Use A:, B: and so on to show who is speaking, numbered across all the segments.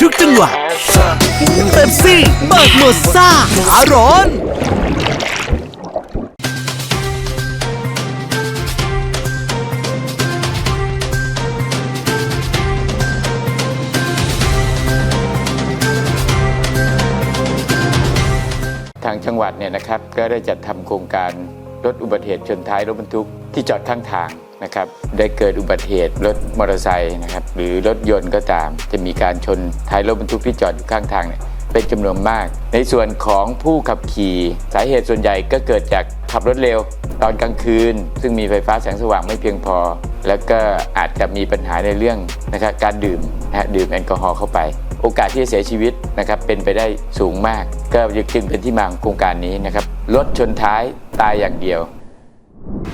A: ทุกจังหวะเต็มซี่เปิดโหมดซ่าขาร้อน
B: ทางจังหวัดเนี่ยนะครับก็ได้จัดทำโครงการลดอุบัติเหตุชนท้ายรถบรรทุกที่จอดข้างทาง นะครับได้เกิดอุบัติเหตุรถมอเตอร์ไซค์นะครับหรือรถยนต์ก็ตาม จะมีการชนท้ายรถบรรทุกที่จอดอยู่ข้างทางเนี่ยเป็นจำนวนมาก ในส่วนของผู้ขับขี่สาเหตุส่วนใหญ่ก็เกิดจากขับรถเร็วตอนกลางคืน ซึ่งมีไฟฟ้าแสงสว่างไม่เพียงพอ แล้วก็อาจจะมีปัญหาในเรื่องนะครับการดื่มนะฮะดื่มแอลกอฮอล์เข้าไป โอกาสที่จะเสียชีวิตนะครับเป็นไปได้สูงมาก ก็จึงเป็นที่มาของโครงการนี้นะครับรถชนท้ายตายอย่างเดียว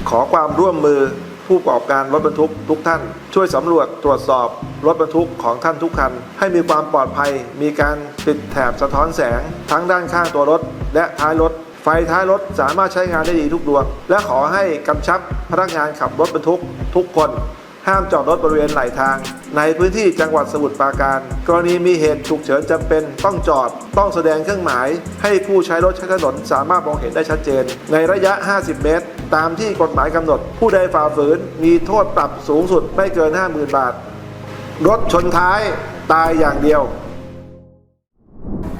C: ขอความร่วมมือ ผู้ประกอบการรถบรรทุกทุกท่าน ช่วยสำรวจตรวจสอบรถบรรทุกของท่านทุกคัน ให้มีความปลอดภัย มีการติดแถบสะท้อนแสง ทั้งด้านข้างตัวรถ และท้ายรถ ไฟท้ายรถสามารถใช้งานได้ดีทุกดวง และขอให้กำชับพนักงานขับรถบรรทุกทุกคนห้ามจอดรถบริเวณไหลทาง ในพื้นที่จังหวัดสมุทรปราการ กรณีมีเหตุฉุกเฉินจำเป็นต้องจอด ต้องแสดงเครื่องหมาย ให้ผู้ใช้รถใช้ถนนสามารถมองเห็นได้ชัดเจน ในระยะ 50 เมตร ตามที่กฎหมายกำหนด ผู้ใดฝ่าฝืนมีโทษปรับสูงสุดไม่เกิน 50,000 บาท รถชนท้ายตายอย่างเดียว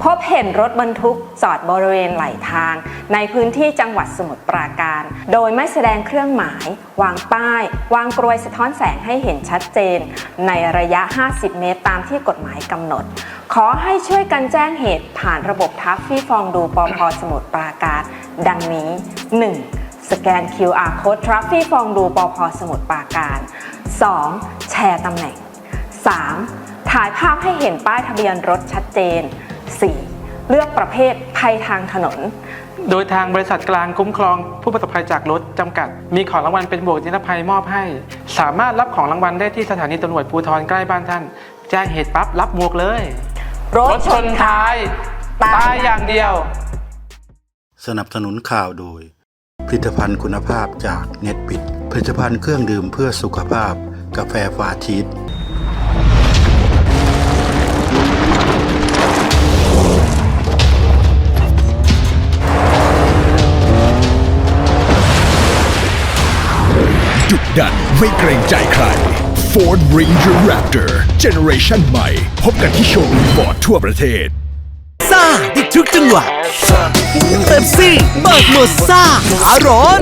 D: พบเห็นรถบรรทุกจอดบริเวณไหลทาง ในพื้นที่จังหวัดสมุทรปราการ โดยไม่แสดงเครื่องหมาย วางป้าย วางกรวยสะท้อนแสงให้เห็นชัดเจน ในระยะ 50 เมตรตามที่กฎหมายกำหนด ขอให้ช่วยกันแจ้งเหตุผ่านระบบทัฟฟี่ฟองดูปอพสมุทรปราการ ดังนี้ 1. สแกน QR code ทัฟฟี่ฟองดูปพสมุทรปราการ 2. แชร์ตำแหน่ง 3. ถ่ายภาพให้เห็นป้ายทะเบียนรถชัดเจน 4. เลือกประเภทภัยทางถนน
E: โดยทางบริษัทกลางคุ้มครองผู้ประสบภัยจากรถจำกัด มีของรางวัลเป็นบวกนิรภัยมอบให้ สามารถรับของรางวัลได้ที่สถานีตำรวจภูธรใกล้บ้านท่าน แจ้งเหตุปั๊บรับหมวกเลย
D: ร
E: รถชนท้ายตายอย่างเดียว
F: สนับสนุนข่าวโดย ผลิตภัณฑ์คุณภาพจากเน็ตปิด ผลิตภัณฑ์เครื่องดื่มเพื่อสุขภาพ กาแฟฟาชีส
G: ดุดันไม่เกรงใจใคร Ford Ranger Raptor Generation ใหม่ พบกันที่โชว์รูมฟอร์ดทั่วประเทศ
A: ซ่าที่ทุกจังหวะเต็มซี่เปิดโหมดซ่าขาร้อน